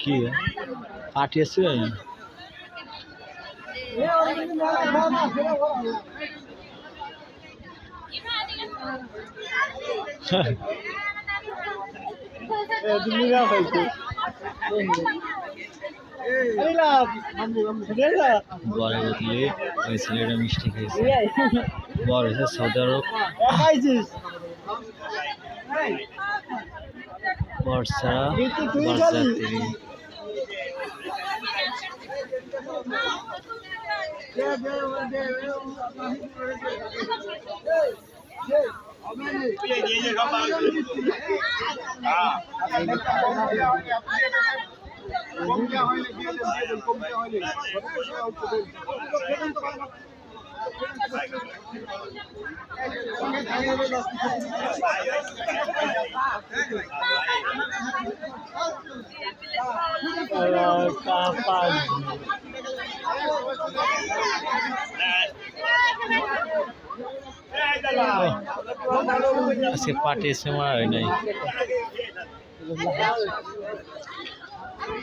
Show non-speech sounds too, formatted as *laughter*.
কি? পাঠিয়েছে *laughs* *laughs* বড় বদলে ওই ছেলেটা মিষ্টি খেয়েছে বড় হয়েছে সৌদি বর্ষা আজকে পাঠিয়েছে মারা হয় নাই।